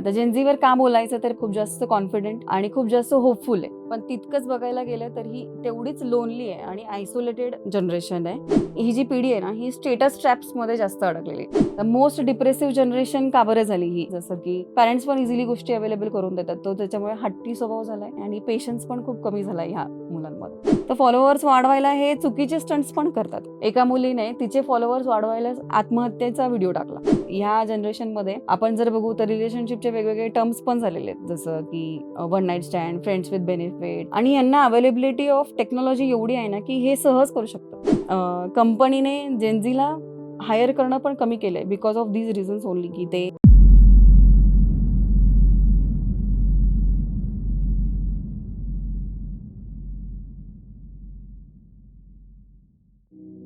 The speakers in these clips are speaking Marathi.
आता जेनझीवर का बोलायचं तर खूप जास्त कॉन्फिडेंट आणि खूप जास्त होपफुल आहे. पण तितकंच बघायला गेलं तर ही तेवढीच लोनली आहे आणि आयसोलेटेड जनरेशन आहे. ही जी पिढी आहे ना ही स्टेटस ट्रॅप्समध्ये जास्त अडकलेली मोस्ट डिप्रेसिव्ह जनरेशन का बरं झाली ही? जसं की पॅरेंट्स पण इझिली गोष्टी अवेलेबल करून देतात. तो त्याच्यामुळे हट्टी स्वभाव झालाय आणि पेशन्स पण खूप कमी झाला ह्या मुलांमध्ये. तर फॉलोअर्स वाढवायला हे चुकीचे स्टंट्स पण करतात. एका मुलीने तिचे फॉलोअर्स वाढवायला आत्महत्येचा व्हिडिओ टाकला. ह्या जनरेशनमध्ये आपण जर बघू तर रिलेशनशिपचे वेगवेगळे टर्म्स पण झालेले आहेत. जसं की one night stand friends with benefit आणि यांना अवेलेबिलिटी ऑफ टेक्नॉलॉजी एवढी आहे ना की हे सहज करू शकतात कंपनीने जेनझीला हायर करणं पण कमी केलंय because of these reasons only की ते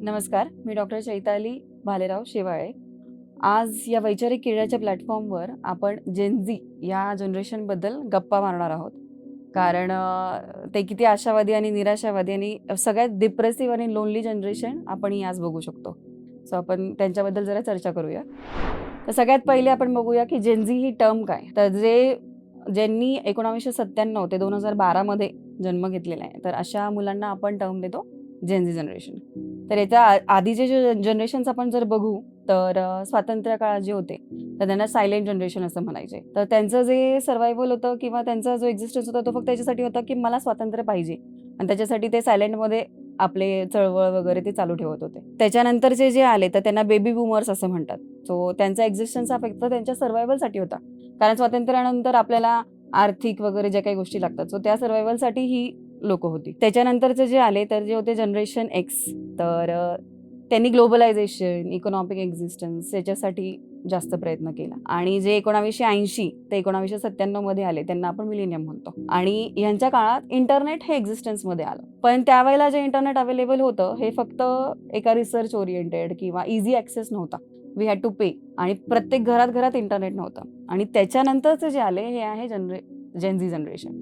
नमस्कार मी डॉक्टर चैताली भालेराव शेवाळे. आज या वैचारिक क्रीडाच्या प्लॅटफॉर्मवर आपण जेनझी या जनरेशनबद्दल गप्पा मारणार आहोत. कारण ते किती आशावादी आणि निराशावादी आणि सगळ्यात डिप्रेसिव्ह आणि लोनली जनरेशन आपण आज बघू शकतो. सो आपण त्यांच्याबद्दल जरा चर्चा करूया. तर सगळ्यात पहिले आपण बघूया की जेनझी ही टर्म काय तर जे ज्यांनी एकोणावीसशे सत्त्याण्णव ते दोन हजार बारामध्ये जन्म घेतलेला आहे तर अशा मुलांना आपण टर्म देतो जेनझी जनरेशन तर याच्या आ- आधीचे जे जनरेशन्स आपण जर बघू तर स्वातंत्र्य काळात जे होते तर त्यांना सायलेंट जनरेशन असं म्हणायचे. तर त्यांचं जे सर्वायवल होतं किंवा त्यांचा जो एक्झिस्टन्स होता तो फक्त याच्यासाठी होता की मला स्वातंत्र्य पाहिजे. आणि त्याच्यासाठी ते सायलेंटमध्ये आपले चळवळ वगैरे ते चालू ठेवत होते. त्याच्यानंतरचे जे आले तर त्यांना बेबी बुमर्स असं म्हणतात. सो त्यांचा एक्झिस्टन्स हा फक्त त्यांच्या सर्वायवलसाठी होता. कारण स्वातंत्र्यानंतर आपल्याला आर्थिक वगैरे ज्या काही गोष्टी लागतात सो त्या सर्वायवलसाठी ही लोक होती. त्याच्यानंतरचे जे आले तर जे होते जनरेशन एक्स तर त्यांनी ग्लोबलायझेशन इकॉनॉमिक एक्झिस्टन्स याच्यासाठी जास्त प्रयत्न केला. आणि जे एकोणावीसशे ऐंशी ते एकोणावीसशे सत्त्याण्णवमध्ये आले त्यांना आपण मिलेनियम म्हणतो. आणि ह्यांच्या काळात इंटरनेट हे एक्झिस्टन्समध्ये आलं. पण त्यावेळेला जे इंटरनेट अवेलेबल होतं हे फक्त एका रिसर्च ओरिएंटेड किंवा इझी ॲक्सेस नव्हता. वी हॅड टू पे आणि प्रत्येक घरात घरात इंटरनेट नव्हतं. आणि त्याच्यानंतरचे जे आले हे आहे genre Gen Z generation.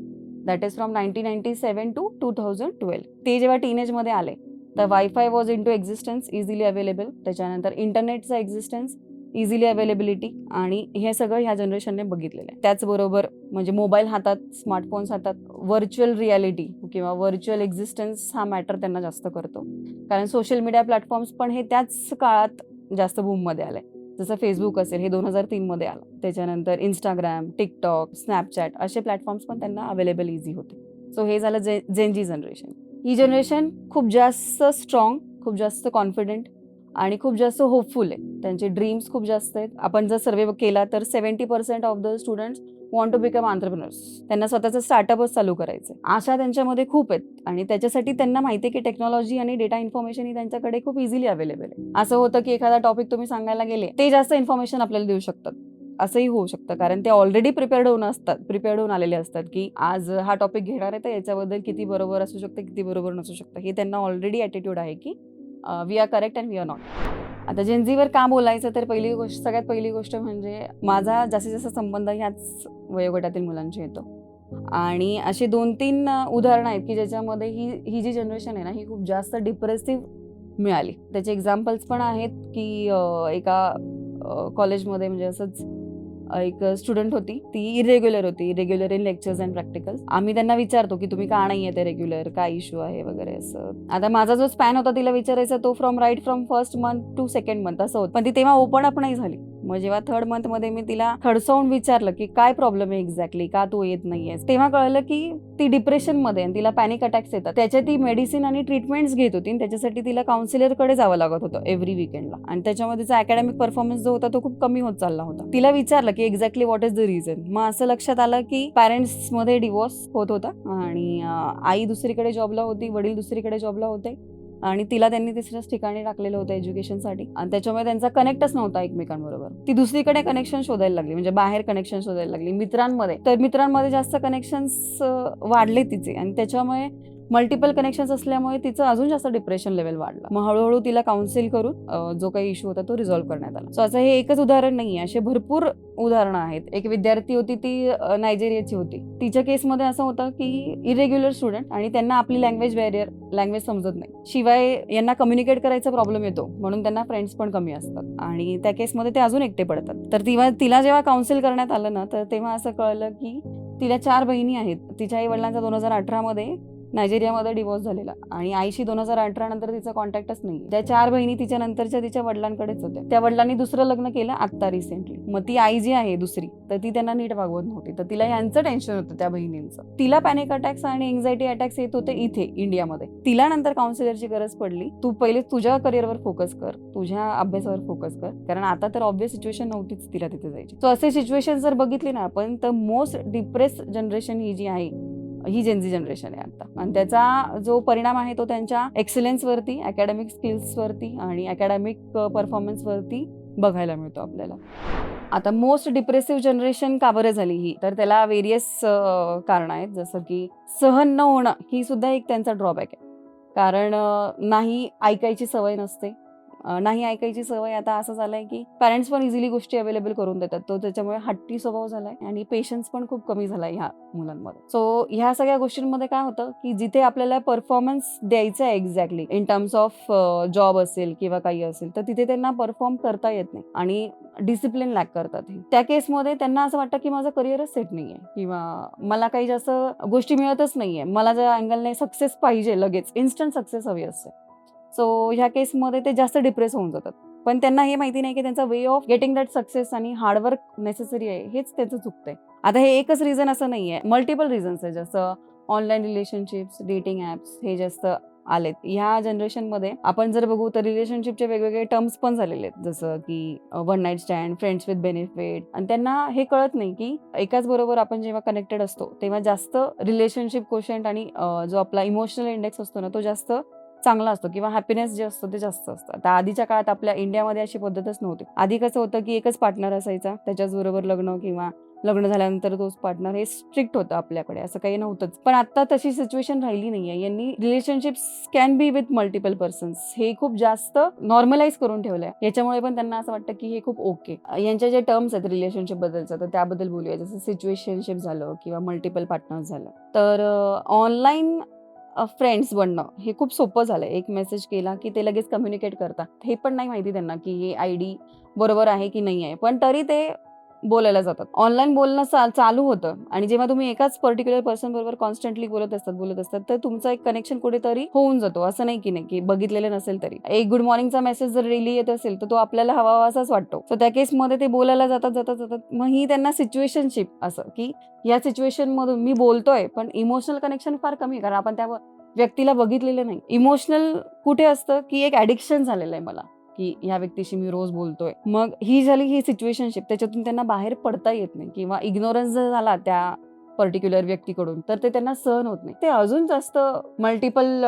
That is from nineteen ninety seven to two thousand twelve ते जेव्हा टीनेजमध्ये आले तर wifi was into existence easily available त्याच्यानंतर इंटरनेटचा एक्झिस्टन्स इझिली अवेलेबिलिटी आणि हे सगळं ह्या जनरेशनने बघितलेलं आहे. त्याचबरोबर म्हणजे मोबाईल हातात स्मार्टफोन्स हातात व्हर्च्युअल रियालिटी किंवा व्हर्च्युअल एक्झिस्टन्स हा मॅटर त्यांना जास्त करतो. कारण सोशल मीडिया प्लॅटफॉर्म्स पण हे त्याच काळात जास्त बूममध्ये आले जसं फेसबुक असेल हे दोन हजार तीनमध्ये आलं. त्याच्यानंतर इंस्टाग्राम टिकटॉक स्नॅपचॅट असे प्लॅटफॉर्म्स पण त्यांना अवेलेबल इझी होते. सो हे झालं जे जेनजी जनरेशन ही जनरेशन खूप जास्त स्ट्रॉंग खूप जास्त कॉन्फिडेंट आणि खूप जास्त होपफुल आहे. त्यांचे ड्रीम्स खूप जास्त आहेत. आपण जर सर्वे केला तर seventy percent of the students want to become entrepreneurs त्यांना स्वतःचं स्टार्टअपच चालू करायचं आशा त्यांच्यामध्ये खूप आहेत आणि त्याच्यासाठी त्यांना माहिती आहे की टेक्नॉलॉजी आणि डेटा इन्फॉर्मेशन ही त्यांच्याकडे खूप इझिली अवेलेबल आहे. असं होतं की एखादा टॉपिक तुम्ही सांगायला गेले ते जास्त इन्फॉर्मेशन आपल्याला देऊ शकतात. असंही होऊ शकतं. कारण ते ऑलरेडी प्रिपेअर्ड होऊन असतात. प्रिपेअर्ड होऊन आलेले असतात की आज हा टॉपिक घेणार आहे तर याच्याबद्दल किती बरोबर असू शकतं किती बरोबर नसू शकतं. हे त्यांना ऑलरेडी ॲटिट्यूड आहे की we are correct and we are not आता जेनझीवर का बोलायचं तर पहिली गोष्ट सगळ्यात पहिली गोष्ट म्हणजे माझा जास्तीत जास्त संबंध ह्याच वयोगटातील मुलांशी येतो. आणि अशी दोन तीन उदाहरणं आहेत की ज्याच्यामध्ये ही ही जी जनरेशन आहे ना ही खूप जास्त डिप्रेसिव्ह मिळाली. त्याचे एक्झाम्पल्स पण आहेत की एका कॉलेजमध्ये म्हणजे असंच एक स्टुडंट होती. ती इरेग्युलर होती. Regular in lectures and practicals आम्ही त्यांना विचारतो की तुम्ही का नाही येते रेग्युलर काय इश्यू आहे वगैरे असं. आता माझा जो स्पॅन होता तिला विचारायचा तो from right from first month to second month असं होतं. पण ती तेव्हा ओपन अप नाही झाली. मग जेव्हा थर्ड मंथमध्ये मी तिला खडसावून विचारलं की काय प्रॉब्लेम आहे एक्झॅक्टली का तू येत नाहीयेस? तेव्हा कळलं की ती डिप्रेशनमध्ये आणि तिला पॅनिक अटॅक्स येतात. त्याच्या ती मेडिसिन आणि ट्रीटमेंट्स घेत होती त्याच्यासाठी तिला काउन्सिलरकडे जावं लागत होतं एव्हरी विकेंडला आणि त्याच्यामध्ये तिचा अकॅडमिक परफॉर्मन्स जो होता तो खूप कमी होत चालला होता. तिला विचारलं की exactly what is the reason मग असं लक्षात आलं की पॅरेंट्समध्ये डिवोर्स होत होता आणि आई दुसरीकडे जॉबला होती वडील दुसरीकडे जॉबला होते. आणि तिला त्यांनी तिसऱ्याच ठिकाणी टाकलेलं होतं एज्युकेशनसाठी. आणि त्याच्यामुळे त्यांचा कनेक्टच नव्हता एकमेकांबरोबर. ती दुसरीकडे कनेक्शन शोधायला लागली म्हणजे बाहेर कनेक्शन शोधायला लागली मित्रांमध्ये. तर मित्रांमध्ये जास्त कनेक्शन्स वाढले तिचे. आणि त्याच्यामुळे मल्टिपल कनेक्शन्स असल्यामुळे तिचं अजून जास्त डिप्रेशन लेवल वाढलं. मग हळूहळू तिला काउन्सिल करून जो काही इश्यू होता तो रिझॉल्व्ह करण्यात आला. सो असं हे एकच उदाहरण नाही असे भरपूर उदाहरणं आहेत. एक विद्यार्थी होती ती नायजेरियाची होती. तिच्या केसमध्ये असं होतं की इरेग्युलर स्टुडंट आणि त्यांना आपली लँग्वेज बॅरियर लँग्वेज समजत नाही. शिवाय यांना कम्युनिकेट करायचा प्रॉब्लेम येतो म्हणून त्यांना फ्रेंड्स पण कमी असतात. आणि त्या केसमध्ये ते अजून एकटे पडतात. तर तेव्हा तिला जेव्हा काउन्सिल करण्यात आलं ना तर तेव्हा असं कळलं की तिला चार बहिणी आहेत. तिच्या आई वडिलांचा दोन हजार अठरामध्ये नायजेरियामध्ये डिवोर्स झालेला. आणि आईशी दोन हजार अठरा नंतर तिचा कॉन्टॅक्टच नाही त्या चार बहिणी तिच्या नंतरच्या तिच्या वडिलांकडेच होत्या. त्या वडिलांनी दुसरं लग्न केलं आत्ता रिसेंटली मग ती आई जी आहे दुसरी तर ती त्यांना नीट वागवत नव्हती. तर तिला यांचं टेन्शन होतं त्या बहिणींचं. तिला पॅनिक अटॅक्स आणि एन्झायटी अटॅक्स येत होते इथे इंडियामध्ये. तिला नंतर काउन्सिलरची गरज पडली. तू पहिले तुझ्या करिअरवर फोकस कर तुझ्या अभ्यासावर फोकस कर. कारण आता तर ऑब्विस सिच्युएशन नव्हतीच तिला तिथे जायची. सो असे सिच्युएशन जर बघितली ना आपण तर मोस्ट डिप्रेस जनरेशन ही जी आहे ही जेनझी जनरेशन आहे आता. आणि त्याचा जो परिणाम आहे तो त्यांच्या एक्सिलन्सवरती अकॅडमिक स्किल्सवरती आणि अकॅडमिक परफॉर्मन्सवरती बघायला मिळतो आपल्याला. आता मोस्ट डिप्रेसिव्ह जनरेशन का बरं झाली ही? तर त्याला वेरियस कारण आहेत. जसं की सहन न होणं ही सुद्धा एक त्यांचा ड्रॉबॅक आहे. कारण नाही ऐकायची सवय नसते. नाही ऐकायची सवय. आता असं झालंय की पॅरेंट्स पण इझिली गोष्टी अवेलेबल करून देतात. तो त्याच्यामुळे हट्टी स्वभाव झालाय आणि पेशन्स पण खूप कमी झालाय ह्या मुलांमध्ये. सो ह्या सगळ्या गोष्टींमध्ये काय होतं की जिथे आपल्याला परफॉर्मन्स द्यायचा आहे exactly in terms of job असेल किंवा काही असेल तर तिथे त्यांना परफॉर्म करता येत नाही आणि डिसिप्लिन लॅक करतात हे. त्या केसमध्ये त्यांना असं वाटतं की माझं करिअरच सेट नाहीये किंवा मला काही जास्त गोष्टी मिळतच नाहीये. मला ज्या अँगलने सक्सेस पाहिजे लगेच. इन्स्टंट सक्सेस हवी असते. सो ह्या केसमध्ये ते जास्त डिप्रेस होऊन जातात. पण त्यांना हे माहिती नाही की त्यांचा way of getting that success आणि हार्डवर्क नेसेसरी आहे हेच त्यांचं चुकतंय. आता हे एकच रिझन असं नाही आहे मल्टिपल रिझन्स आहे. जसं ऑनलाईन रिलेशनशिप्स डेटिंग ॲप्स हे जास्त आलेत. ह्या जनरेशनमध्ये आपण जर बघू तर रिलेशनशिपचे वेगवेगळे टर्म्स पण झालेले आहेत. जसं की one night stand friends with benefit आणि त्यांना हे कळत नाही की एकाच बरोबर आपण जेव्हा कनेक्टेड असतो तेव्हा जास्त रिलेशनशिप क्वेश्चन आणि जो आपला इमोशनल इंडेक्स असतो ना तो जास्त चांगला असतो किंवा हॅपीनेस जे असतो ते जास्त असतं. आता आधीच्या काळात आपल्या इंडियामध्ये अशी पद्धतच नव्हती. आधी कसं होतं की एकच पार्टनर असायचा त्याच्याच बरोबर लग्न किंवा लग्न झाल्यानंतर तोच पार्टनर हे स्ट्रिक्ट होतं आपल्याकडे असं काही नव्हतंच. पण आता तशी सिच्युएशन राहिली नाहीये. यांनी relationship can be with multiple persons हे खूप जास्त नॉर्मलाइज करून ठेवलंय. याच्यामुळे पण त्यांना असं वाटतं की हे खूप ओके यांच्या जे टर्म्स आहेत रिलेशनशिप बद्दलचं तर त्याबद्दल बोलूया. जसं सिच्युएशनशिप झालं किंवा मल्टिपल पार्टनर झालं. तर ऑनलाईन फ्रेंड्स बनणं. हे खूप सोपं झालं एक मेसेज केला की ते लगेच कम्युनिकेट करतात. हे पण नाही माहिती त्यांना की हे आय डी बरोबर आहे की नाही आहे. पण तरी ते बोलायला जातात. ऑनलाईन बोलणं चा- चालू होतं. आणि जेव्हा तुम्ही एकाच पर्टिक्युलर पर्सन बरोबर कॉन्स्टंटली बोलत असतात बोलत असतात तर तुमचं एक कनेक्शन कुठेतरी होऊन जातो. असं नाही की नाही की बघितलेलं नसेल तरी. एक गुड मॉर्निंगचा मेसेज जर डेली येत असेल तर तो आपल्याला हवा असाच वाटतो. सो त्या केसमध्ये ते बोलायला जातात जातात जातात. मग ही त्यांना सिच्युएशनशिप असं की या सिच्युएशन मधून मी बोलतोय पण इमोशनल कनेक्शन फार कमी कारण आपण त्या व्यक्तीला बघितलेलं नाही. इमोशनल कुठे असतं की एक ऍडिक्शन झालेलं आहे मला. की ह्या व्यक्तीशी मी रोज बोलतोय. मग ही झाली ही सिच्युएशनशिप त्याच्यातून त्यांना बाहेर पडता येत नाही किंवा इग्नोरन्स जर झाला त्या पर्टिक्युलर व्यक्तीकडून तर ते त्यांना सहन होत नाही. ते अजून जास्त मल्टिपल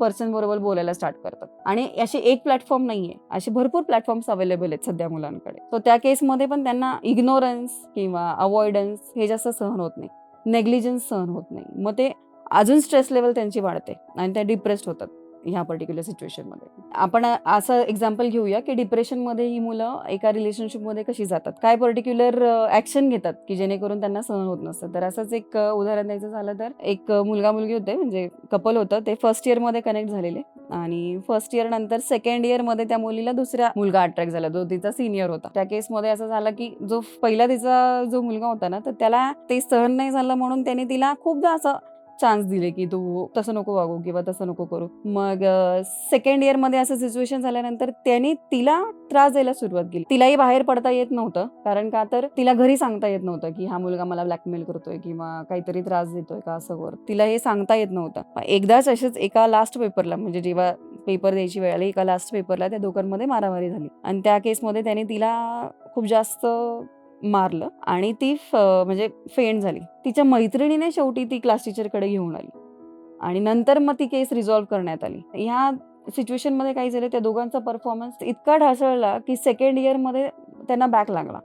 पर्सन बरोबर बोलायला स्टार्ट करतात. आणि असे एक प्लॅटफॉर्म नाहीये. असे भरपूर प्लॅटफॉर्म्स अवेलेबल आहेत सध्या मुलांकडे. सो त्या केसमध्ये पण त्यांना इग्नोरन्स किंवा अवॉइडन्स हे जास्त सहन होत नाही. नेग्लिजन्स सहन होत नाही. मग ते अजून स्ट्रेस लेवल त्यांची वाढते. आणि त्या डिप्रेस्ड होतात. ह्या पर्टिक्युलर सिच्युएशनमध्ये आपण असं एक्झाम्पल घेऊया की डिप्रेशनमध्ये ही मुलं एका रिलेशनशिपमध्ये कशी जातात? काय पर्टिक्युलर ॲक्शन घेतात की जेणेकरून त्यांना सहन होत नसतं? तर असंच एक उदाहरण द्यायचं झालं तर एक मुलगा मुलगी होते म्हणजे कपल होतं ते फर्स्ट इयरमध्ये कनेक्ट झालेले आणि फर्स्ट इयर नंतर सेकंड इयरमध्ये त्या मुलीला दुसऱ्या मुलगा अट्रॅक्ट झाला जो तिचा सिनियर होता. त्या केसमध्ये असं झालं की जो पहिला तिचा जो मुलगा होता ना तर त्याला ते सहन नाही झालं म्हणून त्याने तिला खूपदा असं चान्स दिले की तू तसं नको वागू किंवा तसं नको करू. मग सेकंड इयरमध्ये असं सिच्युएशन झाल्यानंतर त्याने तिला त्रास द्यायला सुरुवात केली. तिलाही बाहेर पडता येत नव्हतं कारण का तर तिला घरी सांगता येत नव्हतं की हा मुलगा मला ब्लॅकमेल करतोय किंवा काहीतरी त्रास देतोय का असं वर. तिला हे सांगता येत नव्हतं. पण एकदाच असेच एका लास्ट पेपरला म्हणजे जेव्हा पेपर द्यायची वेळ आली एका लास्ट पेपरला त्या दोघांमध्ये मारामारी झाली. आणि त्या केसमध्ये त्याने तिला खूप जास्त मारलं आणि ती फ- म्हणजे फेंट झाली. तिच्या मैत्रिणीने शेवटी ती क्लास टीचरकडे घेऊन आली. आणि नंतर मग ती केस रिझॉल्व्ह करण्यात आली. ह्या सिच्युएशनमध्ये काय झालं त्या दोघांचा परफॉर्मन्स इतका ढासळला की सेकंड इयरमध्ये त्यांना बॅक लागला.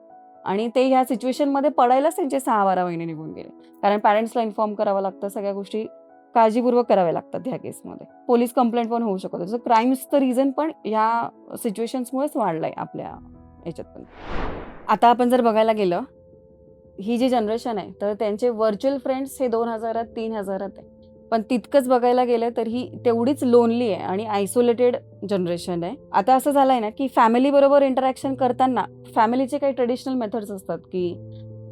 आणि ते ह्या सिच्युएशनमध्ये पडायलाच त्यांचे सहा बारा महिने निघून गेले. कारण पॅरेंट्सला इन्फॉर्म करावं लागतं सगळ्या गोष्टी काळजीपूर्वक कराव्या लागतात ह्या केसमध्ये पोलीस कंप्लेंट पण होऊ शकतो जसं क्राईम्सचं रिझन पण ह्या सिच्युएशन्समुळेच वाढलंय आपल्या ह्याच्यात पण. आता आपण जर बघायला गेलं ही जी जनरेशन आहे तर त्यांचे व्हर्च्युअल फ्रेंड्स हे दोन हजारात तीन हजारात आहे. पण तितकंच बघायला गेलं तर ही तेवढीच लोनली आहे आणि आयसोलेटेड जनरेशन आहे. आता असं झालंय ना की फॅमिली बरोबर इंटरॅक्शन करताना फॅमिलीचे काही ट्रेडिशनल मेथड्स असतात की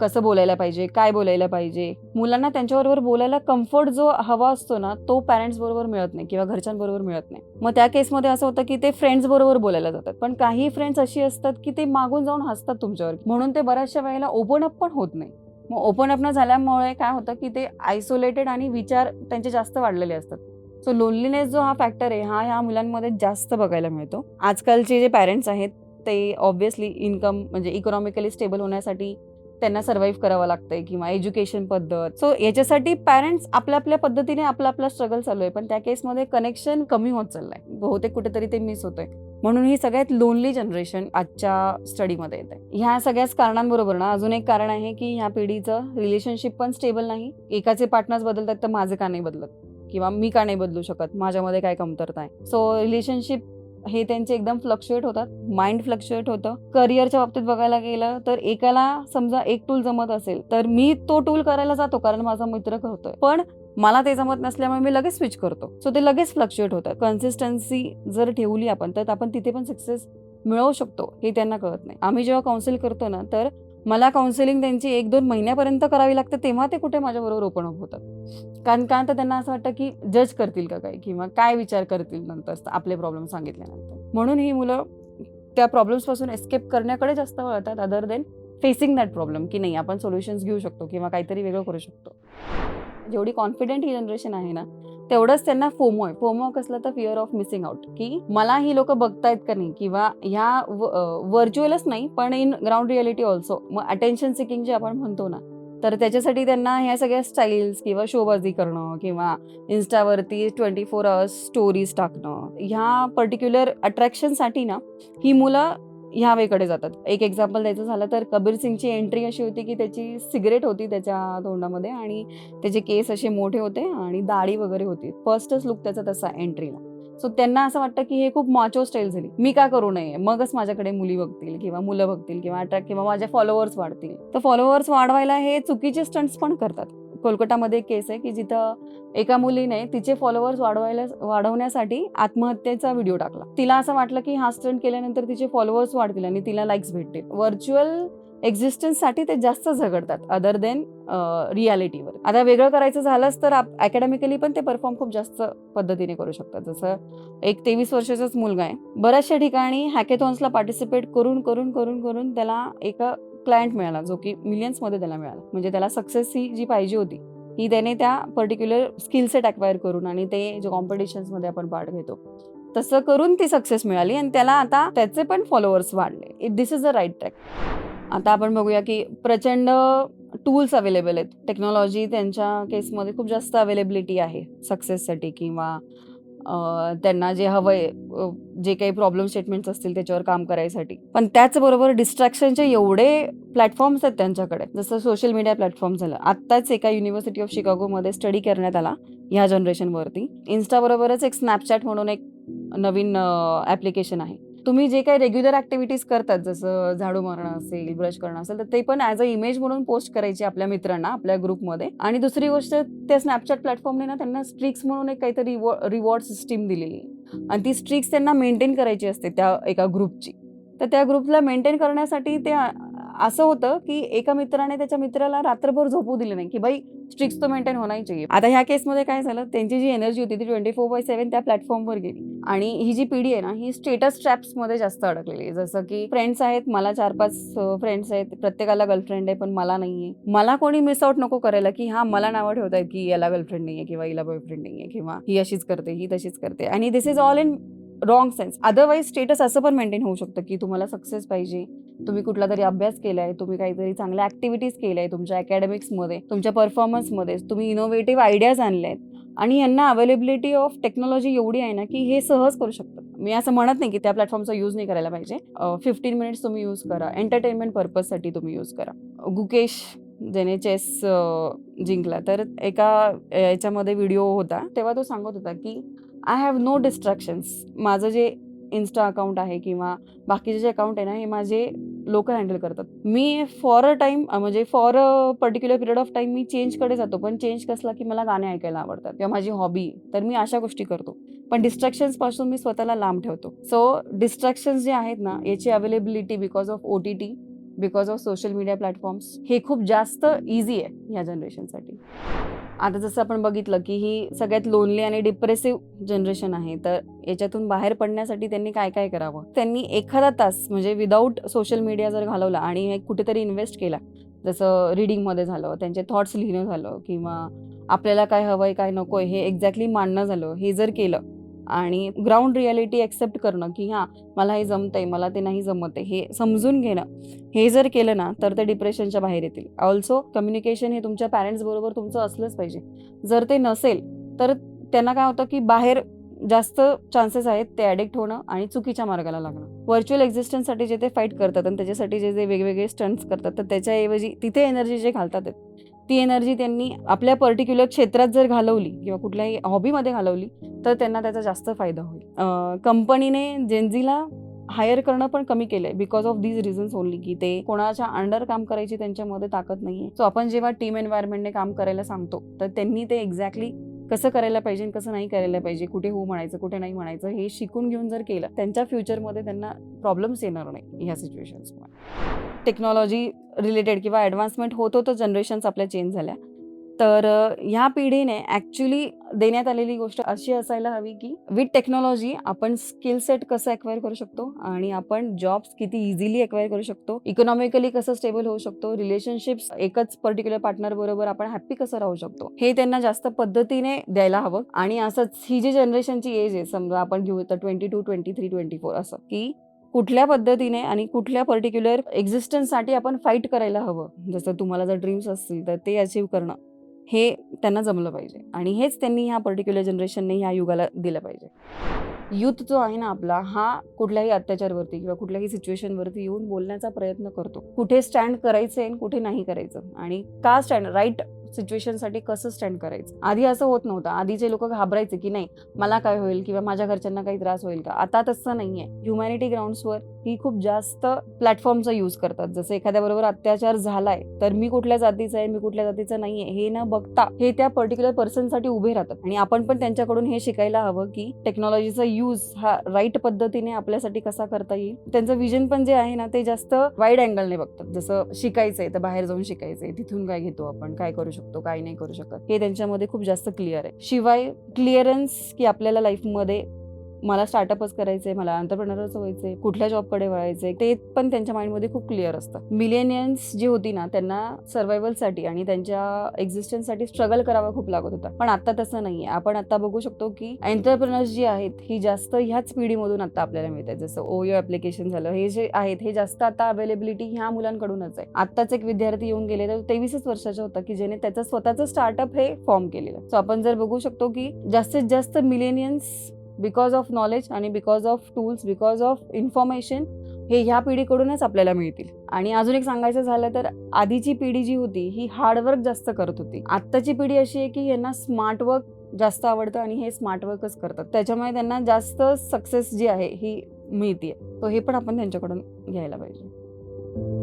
कसं बोलायला पाहिजे काय बोलायला पाहिजे? मुलांना त्यांच्याबरोबर बोलायला कम्फर्ट जो हवा असतो ना तो पॅरेंट्स बरोबर मिळत नाही किंवा घरच्यांबरोबर मिळत नाही. मग त्या केसमध्ये असं होतं की ते फ्रेंड्स बरोबर बोलायला जातात. पण काही फ्रेंड्स अशी असतात की ते मागून जाऊन हसतात तुमच्यावर. म्हणून ते बऱ्याचशा वेळेला ओपन अप पण होत नाही. मग ओपन अप न झाल्यामुळे काय होतं की ते आयसोलेटेड आणि विचार त्यांचे जास्त वाढलेले असतात. सो लोनलीनेस जो हा फॅक्टर आहे हा ह्या मुलांमध्ये जास्त बघायला मिळतो. आजकालचे जे पॅरेंट्स आहेत ते ऑब्व्हियसली इन्कम म्हणजे इकॉनॉमिकली स्टेबल होण्यासाठी त्यांना सर्व्हाइव्ह करावं लागतंय किंवा एज्युकेशन पद्धत. सो याच्यासाठी पॅरेंट्स आपल्या आपल्या पद्धतीने आपला आपला स्ट्रगल चालू आहे. पण त्या केसमध्ये कनेक्शन कमी होत चाललंय. बहुतेक कुठेतरी ते मिस होतंय. म्हणून ही सगळ्यात लोनली जनरेशन आजच्या स्टडीमध्ये येते. ह्या सगळ्याच कारणांबरोबर ना अजून एक कारण आहे की ह्या पिढीचं रिलेशनशिप पण स्टेबल नाही. एकाचे पार्टनर्स बदलतात तर माझे का नाही बदलत? किंवा मी का नाही बदलू शकत? माझ्यामध्ये काय कमतरता आहे? सो रिलेशनशिप हे त्यांचे एकदम फ्लक्च्युएट होतात. माइंड फ्लक्च्युएट होतं. करिअरच्या बाबतीत बघायला गेलं तर एकाला समजा एक टूल जमत असेल तर मी तो टूल करायला जातो कारण माझा मित्र करतोय. पण मला ते जमत नसल्यामुळे मी लगेच स्विच करतो. सो ते लगेच फ्लक्च्युएट होतात कन्सिस्टन्सी जर ठेवली आपण तर आपण तिथे पण सक्सेस मिळवू शकतो हे त्यांना कळत नाही. आम्ही जेव्हा काउन्सिल करतो ना तर मला काउन्सिलिंग त्यांची एक दोन महिन्यापर्यंत करावी लागते तेव्हा ते कुठे माझ्याबरोबर ओपन अप होतात. कारण का तर त्यांना असं वाटतं की जज करतील का काय किंवा काय विचार करतील नंतर आपले प्रॉब्लेम सांगितल्यानंतर. म्हणून ही मुलं त्या प्रॉब्लेम्सपासून एस्केप करण्याकडे जास्त वळतात other than facing that problem की नाही आपण सोल्युशन्स घेऊ शकतो किंवा काहीतरी वेगळं करू शकतो. जेवढी कॉन्फिडेंट ही जनरेशन आहे ना तेवढंच त्यांना फोमो आहे. फोमो कसलं तर फिअर ऑफ मिसिंग आउट की मला ही लोक बघतायत का नाही? किंवा ह्या व्हर्च्युअलच नाही पण इन ग्राउंड रियालिटी ऑल्सो मग अटेन्शन सिकिंग जे आपण म्हणतो ना तर त्याच्यासाठी त्यांना ह्या सगळ्या स्टाईल्स किंवा शोबाजी करणं किंवा इन्स्टावरती ट्वेंटी फोर अवर्स स्टोरीज टाकणं ह्या पर्टिक्युलर अट्रॅक्शनसाठी ना ही मुलं ह्या वेकडे जातात. एक एक्झाम्पल द्यायचं झालं तर कबीर सिंगची एंट्री अशी होती की त्याची सिगरेट होती त्याच्या तोंडामध्ये आणि त्याचे केस असे मोठे होते आणि दाढी वगैरे होती. फर्स्टच लुक त्याचा तसा एंट्रीला सो त्यांना असं वाटतं की हे खूप माचो स्टाईल झाली. मी का करू नये? मगच माझ्याकडे मुली बघतील किंवा मुलं बघतील किंवा अट्रॅक्ट किंवा माझे फॉलोअर्स वाढतील. तर फॉलोअर्स वाढवायला हे चुकीचे स्टंट्स पण करतात. कोलकातामध्ये एक केस आहे की जिथं एका मुलीने तिचे फॉलोअर्स वाढवायला वाढवण्यासाठी आत्महत्येचा व्हिडिओ टाकला. तिला असं वाटलं की हा स्टंट केल्यानंतर तिचे फॉलोअर्स वाढतील आणि तिला लाईक्स भेटतील. व्हर्च्युअल एक्झिस्टन्ससाठी ते जास्त झगडतात अदर देन रियालिटीवर आता वेगळं करायचं झालंच तर आप अकॅडमिकली पण ते परफॉर्म खूप जास्त पद्धतीने करू शकतात. जसं एक तेवीस वर्षाचाच मुलगा आहे. बऱ्याचशा ठिकाणी हॅकेथॉन्सला पार्टिसिपेट करून करून करून करून त्याला एका क्लायंट मिळाला जो की मिलियन्समध्ये त्याला मिळाला. म्हणजे त्याला सक्सेस ही जी पाहिजे होती ही त्याने त्या पर्टिक्युलर स्किल सेट अक्वायर करून आणि ते जे कॉम्पिटिशन्समध्ये आपण पार्ट घेतो तसं करून ती सक्सेस मिळाली आणि त्याला आता त्याचे पण फॉलोअर्स वाढले. It this is the right track आता आपण बघूया की प्रचंड टूल्स अवेलेबल आहेत. टेक्नॉलॉजी त्यांच्या केसमध्ये खूप जास्त अवेलेबिलिटी आहे सक्सेससाठी किंवा त्यांना जे हवंय जे काही प्रॉब्लेम स्टेटमेंट्स असतील त्याच्यावर काम करायसाठी. पण त्याचबरोबर डिस्ट्रॅक्शनचे एवढे प्लॅटफॉर्म्स आहेत त्यांच्याकडे. जसं सोशल मीडिया प्लॅटफॉर्म झालं. आत्ताच एका युनिव्हर्सिटी ऑफ शिकागोमध्ये स्टडी करण्यात आला ह्या जनरेशनवरती इन्स्टाबरोबरच एक स्नॅपचॅट म्हणून एक नवीन ॲप्लिकेशन आहे. तुम्ही जे काही रेग्युलर ऍक्टिव्हिटीज करतात जसं झाडू मारणं असेल ब्रश करणं असेल तर ते पण ॲज अ इमेज म्हणून पोस्ट करायची आपल्या मित्रांना आपल्या ग्रुपमध्ये आणि दुसरी गोष्ट त्या स्नॅपचॅट प्लॅटफॉर्मने ना त्यांना स्ट्रिक्स म्हणून एक काहीतरी रिवॉर्ड सिस्टीम दिलेली आणि ती स्ट्रिक्स त्यांना मेंटेन करायची असते त्या एका ग्रुपची तर त्या ग्रुपला मेंटेन करण्यासाठी ते असं होतं की एका मित्राने त्याच्या मित्राला रात्रभर झोपू दिली नाही की बाई स्ट्रिक्स तो मेंटेन होणार चाहिए. आता ह्या केसमध्ये काय झालं त्यांची जी एनर्जी होती ती ट्वेंटी फोर बाय सेव्हन त्या प्लॅटफॉर्मवर गेली. आणि ही जी पिढी आहे ना ही स्टेटस ट्रॅप्समध्ये जास्त अडकलेली आहे. जसं की फ्रेंड्स आहेत मला चार पाच फ्रेंड्स आहेत प्रत्येकाला गर्लफ्रेंड आहे पण मला नाहीये. मला कोणी मिस आउट नको करायला की हा मला नावं ठेवत आहेत की याला गर्लफ्रेंड नाहीये किंवा हिला बॉयफ्रेंड नाहीये किंवा ही अशीच करते ही तशीच करते. आणि this is all in wrong sense otherwise status असं पण मेंटेन होऊ शकतं की तुम्हाला सक्सेस पाहिजे. तुम्ही कुठला तरी अभ्यास केलाय तुम्ही काहीतरी चांगल्या ऍक्टिव्हिटीज केल्या तुमच्या अकॅडमिक्समध्ये तुमच्या परफॉर्मन्समध्ये तुम्ही इनोव्हेटिव्ह आयडियाज आणल्या आहेत आणि यांना अवेलेबिलिटी ऑफ टेक्नॉलॉजी एवढी आहे ना की हे सहज करू शकतात. मी असं म्हणत नाही की त्या प्लॅटफॉर्मचा यूज नाही करायला पाहिजे. फिफ्टीन मिनिट्स तुम्ही यूज करा. एंटरटेनमेंट पर्पजसाठी तुम्ही यूज करा. गुकेश ज्याने चेस जिंकला. तर एका याच्यामध्ये व्हिडिओ होता. तेव्हा तो सांगत होता की आय हॅव नो डिस्ट्रॅक्शन्स माझं जे इन्स्टा अकाउंट आहे किंवा बाकीचे जे अकाउंट आहे ना हे माझे लोक हँडल करतात. मी फॉर अ टाईम म्हणजे for a particular period of time मी चेंजकडे जातो. पण चेंज कसला की मला गाणे ऐकायला आवडतात किंवा माझी हॉबी तर मी अशा गोष्टी करतो. पण डिस्ट्रॅक्शन्सपासून मी स्वतःला लांब ठेवतो. सो डिस्ट्रॅक्शन्स जे आहेत ना याची availability because of O T T because of social media platforms हे खूप जास्त इझी आहे ह्या जनरेशनसाठी आता जसं आपण बघितलं की ही सगळ्यात लोनली आणि डिप्रेसिव्ह जनरेशन आहे तर याच्यातून बाहेर पडण्यासाठी त्यांनी काय काय करावं? त्यांनी एखादा तास म्हणजे विदाऊट सोशल मीडिया जर घालवला आणि हे कुठेतरी इन्व्हेस्ट केला जसं रिडिंगमध्ये झालं त्यांचे थॉट्स लिहिणं झालं किंवा आपल्याला काय हवं आहे काय नको आहे हे एक्झॅक्टली मांडणं झालं हे जर केलं आणि ग्राउंड रियालिटी ॲक्सेप्ट करणं की हां मला हे जमतंय मला ते नाही जमत आहे हे समजून घेणं. हे जर केलं ना तर ते डिप्रेशनच्या बाहेर येतील. ऑल्सो कम्युनिकेशन हे तुमच्या पॅरेंट्सबरोबर तुमचं असलंच पाहिजे. जर ते नसेल तर त्यांना काय होतं की बाहेर जास्त चान्सेस आहेत ते ॲडिक्ट होणं आणि चुकीच्या मार्गाला लागणं. व्हर्च्युअल एक्झिस्टन्ससाठी जे ते फाईट करतात आणि त्याच्यासाठी जे जे वेगवेगळे स्टंट्स करतात तर त्याच्याऐवजी तिथे एनर्जी जे घालतात ती एनर्जी त्यांनी आपल्या पर्टिक्युलर क्षेत्रात जर घालवली किंवा कुठल्याही हॉबीमध्ये घालवली तर त्यांना त्याचा जास्त फायदा होईल. कंपनीने जेन्झीला हायर करणं पण कमी केलंय because of these reasons only की ते कोणाच्या अंडर काम करायची त्यांच्यामध्ये ताकद नाहीये. सो आपण जेव्हा टीम एन्व्हायरमेंटने काम करायला सांगतो तर त्यांनी ते एक्झॅक्टली कसं करायला पाहिजे कसं नाही करायला पाहिजे कुठे हो म्हणायचं कुठे नाही म्हणायचं हे शिकून घेऊन जर केलं त्यांच्या फ्युचरमध्ये त्यांना प्रॉब्लेम्स येणार नाही ह्या सिच्युएशन्समुळे टेक्नॉलॉजी रिलेटेड किंवा ॲडव्हान्समेंट होत होतं जनरेशन्स आपल्या चेंज झाल्या. तर ह्या पिढीने ॲक्च्युली देण्यात आलेली गोष्ट अशी असायला हवी की विथ टेक्नॉलॉजी आपण स्किल सेट कसं एक्वायर करू शकतो आणि आपण जॉब्स किती इझिली ॲक्वायर करू शकतो. इकॉनॉमिकली कसं स्टेबल होऊ शकतो. रिलेशनशिप्स एकच पर्टिक्युलर पार्टनर बरोबर आपण हॅप्पी कसं राहू शकतो. हे त्यांना जास्त पद्धतीने द्यायला हवं. आणि असंच ही जी जनरेशनची एज आहे समजा आपण घेऊ तर twenty two twenty three twenty four असं की कुठल्या पद्धतीने आणि कुठल्या पर्टिक्युलर एक्झिस्टन्ससाठी आपण फाईट करायला हवं. जसं तुम्हाला जर ड्रीम्स असतील तर ते अचीव करणं. हे त्यांना जमलं पाहिजे. आणि हेच त्यांनी ह्या पर्टिक्युलर जनरेशनने ह्या युगाला दिलं पाहिजे. युथ जो आहे ना आपला हा कुठल्याही अत्याचारवरती किंवा कुठल्याही सिच्युएशनवरती येऊन बोलण्याचा प्रयत्न करतो. कुठे स्टँड करायचं आणि कुठे नाही करायचं. आणि का स्टँड राईट सिच्युएशनसाठी कसं स्टँड करायचं? आधी असं होत नव्हतं. आधीचे लोक घाबरायचे की नाही मला काय होईल किंवा माझ्या घरच्यांना काही त्रास होईल का? आता तसं नाही आहे ह्युमॅनिटी ग्राउंड्सवर की खूप जास्त प्लॅटफॉर्मचा यूज करतात. जसं एखाद्याबरोबर अत्याचार झालाय तर मी कुठल्या जातीचा आहे मी कुठल्या जातीचा नाहीये हे न बघता हे त्या पर्टिक्युलर पर्सनसाठी उभे राहतात. आणि आपण पण त्यांच्याकडून हे शिकायला हवं की टेक्नॉलॉजीचा यूज हा राईट पद्धतीने आपल्यासाठी कसा करता येईल. त्यांचं विजन पण जे आहे ना ते जास्त वाईड अँगलने बघतात. जसं शिकायचंय तर बाहेर जाऊन शिकायचंय तिथून काय घेतो आपण काय करू शकतो काय नाही करू शकत हे त्यांच्यामध्ये खूप जास्त क्लिअर आहे. शिवाय क्लिअरन्स की आपल्याला लाईफमध्ये मला स्टार्टअपच करायचंय मला अंतरप्रेनरच व्हायचंय कुठल्या जॉबकडे वळायचंय ते पण त्यांच्या माइंडमध्ये खूप क्लिअर असतं. मिलेनियन्स जी होती ना त्यांना सर्व्हायवलसाठी आणि त्यांच्या एक्झिस्टन्ससाठी स्ट्रगल करावा खूप लागत होता. पण आता तसं नाही आहे आपण आता बघू शकतो की एंटरप्रिनर्स जी आहेत ही जास्त ह्याच पिढीमधून आता आपल्याला मिळत आहे जसं ओयो ऍप्लिकेशन झालं हे जे आहेत हे जास्त आता अवेलेबिलिटी ह्या मुलांकडूनच आहे. आत्ताच एक विद्यार्थी येऊन गेले तर तेवीसच वर्षाचा होता की ज्याने त्याचं स्वतःचं स्टार्टअप हे फॉर्म केलेलं. सो आपण जर बघू शकतो की जास्तीत जास्त मिलेनियन्स बिकॉज ऑफ नॉलेज आणि because of tools because of information हे ह्या पिढीकडूनच आपल्याला मिळतील. आणि अजून एक सांगायचं झालं तर आधीची पिढी जी होती ही हार्डवर्क जास्त करत होती. आत्ताची पिढी अशी आहे की यांना स्मार्ट वर्क जास्त आवडतं आणि हे स्मार्ट वर्कच करतात. त्याच्यामुळे त्यांना जास्त सक्सेस जी आहे ही मिळते तो हे पण आपण त्यांच्याकडून घ्यायला पाहिजे.